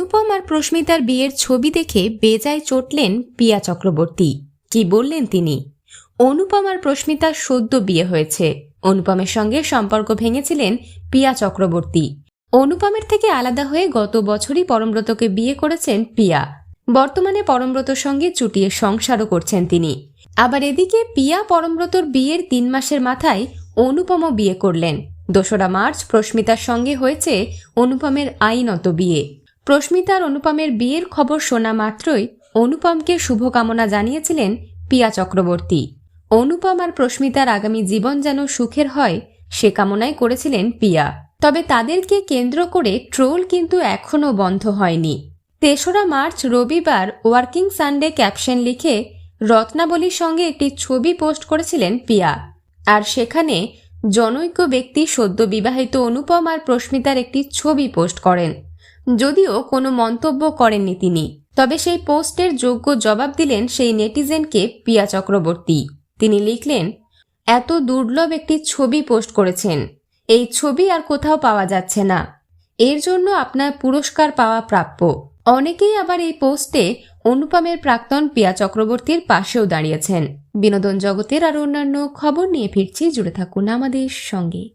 অনুপম আর প্রস্মিতার বিয়ের ছবি দেখে বেজায় চটলেন পিয়া চক্রবর্তী। কি বললেন তিনি? অনুপম আর প্রস্মিতার সদ্য বিয়ে হয়েছে। অনুপমের সঙ্গে সম্পর্ক ভেঙেছিলেন পিয়া চক্রবর্তী। অনুপমের থেকে আলাদা হয়ে গত বছরই পরমব্রতকে বিয়ে করেছেন পিয়া। বর্তমানে পরমব্রতর সঙ্গে চুটিয়ে সংসারও করছেন তিনি। আবার এদিকে পিয়া পরমব্রতর বিয়ের তিন মাসের মাথায় অনুপমও বিয়ে করলেন। দোসরা মার্চ প্রস্মিতার সঙ্গে হয়েছে অনুপমের আইনত বিয়ে। প্রস্মিতার অনুপমের বিয়ের খবর শোনা মাত্রই অনুপমকে শুভকামনা জানিয়েছিলেন পিয়া চক্রবর্তী। অনুপম আর প্রস্মিতার আগামী জীবন যেন সুখের হয়, সে কামনাই করেছিলেন পিয়া। তবে তাদেরকে কেন্দ্র করে ট্রোল কিন্তু এখনও বন্ধ হয়নি। তেসরা মার্চ রবিবার ওয়ার্কিং সানডে ক্যাপশন লিখে রত্নাবলীর সঙ্গে একটি ছবি পোস্ট করেছিলেন পিয়া। আর সেখানে জনৈক্য ব্যক্তি সদ্য বিবাহিত অনুপম আর প্রস্মিতার একটি ছবি পোস্ট করেন। যদিও কোনো মন্তব্য করেননি তিনি। তবে সেই পোস্টের যোগ্য জবাব দিলেন সেই নেটিজেনকে পিয়া চক্রবর্তী। তিনি লিখলেন, এত দুর্লভ একটি ছবি পোস্ট করেছেন। এই ছবি আর কোথাও পাওয়া যাচ্ছে না। এর জন্য আপনার পুরস্কার পাওয়া প্রাপ্য। অনেকেই আবার এই পোস্টে অনুপমের প্রাক্তন পিয়া চক্রবর্তীর পাশেও দাঁড়িয়েছেন। বিনোদন জগতের আর অন্যান্য খবর নিয়ে ফিরছি। জুড়ে থাকুন আমাদের সঙ্গে।